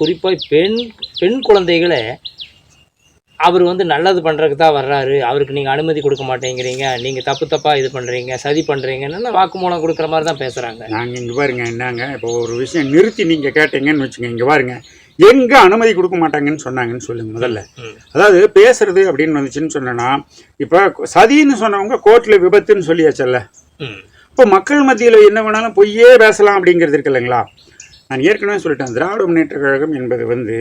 குறிப்பாக பெண் பெண் குழந்தைகளை அவர் வந்து நல்லது பண்ணுறதுக்கு தான் வர்றாரு. அவருக்கு நீங்கள் அனுமதி கொடுக்க மாட்டேங்கிறீங்க. நீங்கள் தப்பு தப்பாக இது பண்ணுறீங்க சதி பண்ணுறீங்கன்னு வாக்குமூலம் கொடுக்குற மாதிரி தான் பேசுகிறாங்க நாங்கள் இங்கே பாருங்க என்னங்க இப்போ ஒரு விஷயம் நிறுத்தி நீங்கள் கேட்டீங்கன்னு வச்சுங்க இங்கே பாருங்க. எங்கே அனுமதி கொடுக்க மாட்டாங்கன்னு சொன்னாங்கன்னு சொல்லுங்க முதல்ல. அதாவது பேசுறது அப்படின்னு வந்துச்சுன்னு சொன்னேன்னா இப்போ சதின்னு சொன்னவங்க கோர்ட்டில் விபத்துன்னு சொல்லியாச்சல்ல. இப்போ மக்கள் மத்தியில் என்ன வேணாலும் பொய்யே பேசலாம் அப்படிங்கிறது இருக்கு இல்லைங்களா? நான் ஏற்கனவே சொல்லிட்டேன் திராவிட முன்னேற்ற கழகம் என்பது வந்து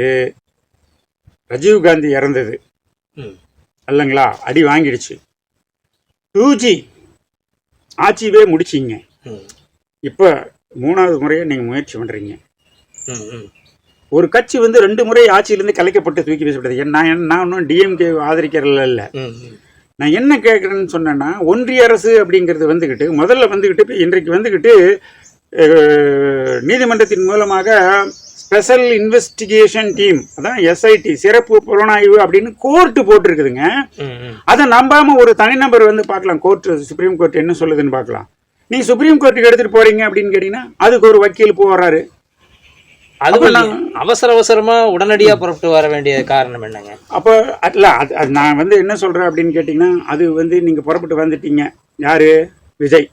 ராஜீவ் காந்தி இறந்தது. இல்லைங்களா அடி வாங்கிடுச்சு. Two G. ஆட்சியவே முடிச்சிங்க. இப்போ மூணாவது முறையாக நீங்கள் முயற்சி பண்ணுறீங்க ஒரு கட்சி வந்து ரெண்டு முறை ஆட்சியிலேருந்து கலைக்கப்பட்டு தூக்கி வீசப்பட்டது ஏன் நான் நான் ஒன்றும் டிஎம்கே ஆதரிக்கிறல இல்லை. நான் என்ன கேட்குறேன்னு சொன்னேன்னா ஒன்றிய அரசு அப்படிங்கிறது வந்துக்கிட்டு முதல்ல வந்துக்கிட்டு இன்றைக்கு வந்துக்கிட்டு நீதிமன்றத்தின் மூலமாக ஸ்பெஷல் இன்வெஸ்டிகேஷன் டீம் அதான் எஸ்ஐடி சிறப்பு புலனாய்வு அப்படின்னு கோர்ட்டு போட்டிருக்குதுங்க. அதை நம்பாம ஒரு தனிநபர் வந்து பார்க்கலாம் கோர்ட் சுப்ரீம் கோர்ட் என்ன சொல்லுதுன்னு பார்க்கலாம். நீ சுப்ரீம் கோர்ட்டுக்கு எடுத்துட்டு போறீங்க அப்படின்னு கேட்டீங்கன்னா அதுக்கு ஒரு வக்கீல் போறாரு. நாங்க- அவசர அவசரமா உடனடியா புறப்பட்டு வர வேண்டிய காரணம் என்னங்க? அப்போ இல்ல அது அது நான் வந்து என்ன சொல்றேன் அப்படின்னு கேட்டிங்கன்னா அது வந்து நீங்க புறப்பட்டு வந்துட்டீங்க. யாரு? விஜய்.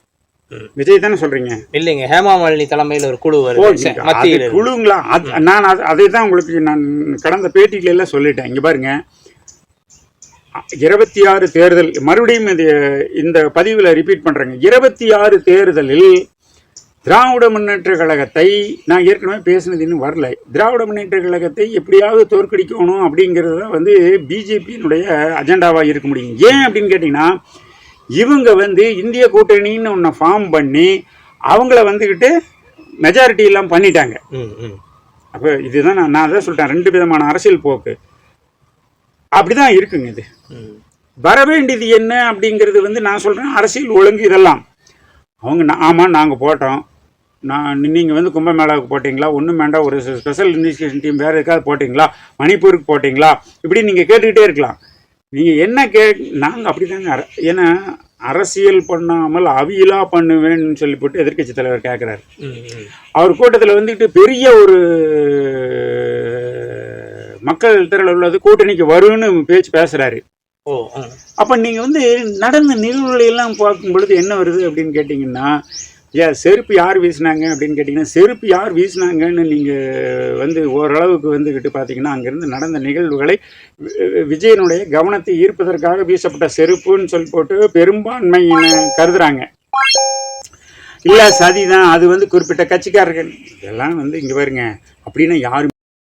விஜய் தானே சொல்றீங்க? இல்லைங்க ஹேமா மாலினி தலைமையில ஒரு குழு இருக்கு. குழுங்களா? அது நான் அது- தான் உங்களுக்கு நான் கடந்த பேட்டியில எல்லாம் சொல்லிட்டேன். இங்க பாருங்க. இருபத்தி ஆறு தேர்தல் மறுபடியும் இது இந்த பதிவில் ரிப்பீட் பண்றேங்க. இருபத்தி ஆறு தேர்தலில் திராவிட முன்னேற்ற கழகத்தை நான் ஏற்கனவே பேசினது இன்னும் வரல. திராவிட முன்னேற்ற கழகத்தை எப்படியாவது தோற்கடிக்கணும் அப்படிங்கிறது தான் வந்து பிஜேபியினுடைய அஜெண்டாவாக இருக்க முடியும். ஏன் அப்படின்னு கேட்டிங்கன்னா இவங்க வந்து இந்திய கூட்டணின்னு ஒன்று ஃபார்ம் பண்ணி அவங்கள வந்துக்கிட்டு மெஜாரிட்டி எல்லாம் பண்ணிட்டாங்க. அப்போ இதுதான் நான் நான் அதான் சொல்லிட்டேன் ரெண்டு விதமான அரசியல் போக்கு. அப்படிதான் இருக்குங்க இது. வர வேண்டியது என்ன அப்படிங்கிறது வந்து நான் சொல்கிறேன் அரசியல் ஒழுங்கு இதெல்லாம். அவங்க ஆமாம் நாங்கள் போட்டோம். நான் நீங்கள் வந்து கும்பமேளாவுக்கு போட்டிங்களா? ஒன்றும் வேண்டாம் ஒரு ஸ்பெஷல் இன்வெஸ்டிகேஷன் டீம் வேறு எதுக்காவது போட்டிங்களா? மணிப்பூருக்கு போட்டிங்களா? இப்படி நீங்கள் கேட்டுக்கிட்டே இருக்கலாம். நீங்கள் என்ன கே நாங்கள் அப்படி தாங்க அர ஏன்னா அரசியல் பண்ணாமல் அவியலா பண்ணுவேன்னு சொல்லி போட்டு எதிர்க்கட்சி தலைவர் கேட்குறாரு அவர் கூட்டத்தில் வந்துட்டு பெரிய ஒரு மக்கள் திரள் உள்ளது கூட்டணிக்கு வரும்னு பேச்சு பேசுகிறாரு அப்போ நீங்கள் வந்து நடந்த நிகழ்வுகளை எல்லாம் பார்க்கும் பொழுது என்ன வருது அப்படின்னு கேட்டிங்கன்னா ஏன் செருப்பு யார் வீசினாங்க அப்படின்னு கேட்டிங்கன்னா செருப்பு யார் வீசினாங்கன்னு நீங்கள் வந்து ஓரளவுக்கு வந்துக்கிட்டு பார்த்தீங்கன்னா அங்கேருந்து நடந்த நிகழ்வுகளை வி- விஜயனுடைய கவனத்தை ஈர்ப்பதற்காக வீசப்பட்ட செருப்புன்னு சொல்லி போட்டு பெரும்பான்மையின கருதுறாங்க. இல்லை சதி தான் அது வந்து குறிப்பிட்ட கட்சிக்காரர்கள். இதெல்லாம் வந்து இங்கே பாருங்க அப்படின்னு யாரும்